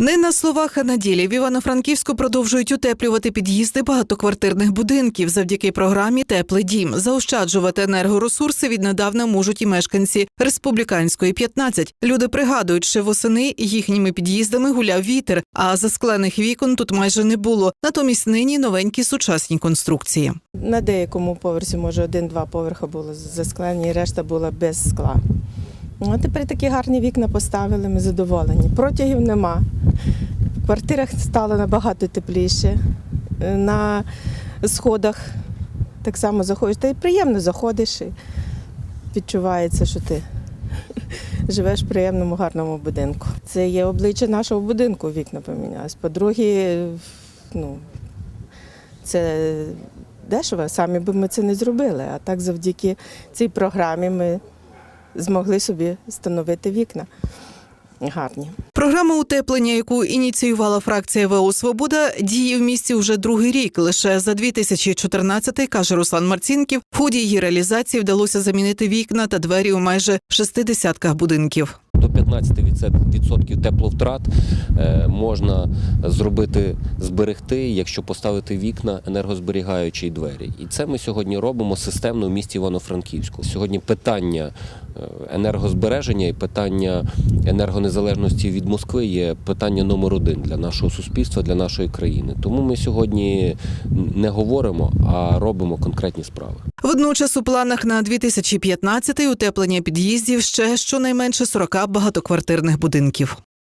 Не на словах, а на ділі в Івано-Франківську продовжують утеплювати під'їзди багатоквартирних будинків завдяки програмі Теплий дім. Заощаджувати енергоресурси віднедавна можуть і мешканці республіканської 15. Люди пригадують, що восени їхніми під'їздами гуляв вітер, а засклених вікон тут майже не було. Натомість нині новенькі сучасні конструкції. На деякому поверсі, може, один-два поверха було засклені, решта була без скла. Ну, тепер такі гарні вікна поставили, ми задоволені. Протягів нема. В квартирах стало набагато тепліше. Е, На сходах так само заходиш. Та й приємно заходиш і відчувається, що ти живеш в приємному, гарному будинку. Це є обличчя нашого будинку, вікна помінялись. По-друге, ну, це дешево, самі б ми це не зробили. А так завдяки цій програмі ми змогли собі встановити вікна гарні. Програма утеплення, яку ініціювала фракція ВО Свобода, діє в місті вже другий рік. Лише за 2014-й, каже Руслан Марцінків, в ході її реалізації вдалося замінити вікна та двері у майже шести десятках будинків. До 15% тепловтрат е, можна зробити, зберегти, якщо поставити вікна, енергозберігаючі двері. І це ми сьогодні робимо системно в місті Івано-Франківську. Сьогодні питання енергозбереження і питання енергонезалежності від Москви є питання номер один для нашого суспільства, для нашої країни. Тому ми сьогодні не говоримо, а робимо конкретні справи. Водночас у планах на 2015-й утеплення під'їздів ще щонайменше 40 багатоквартирних будинків.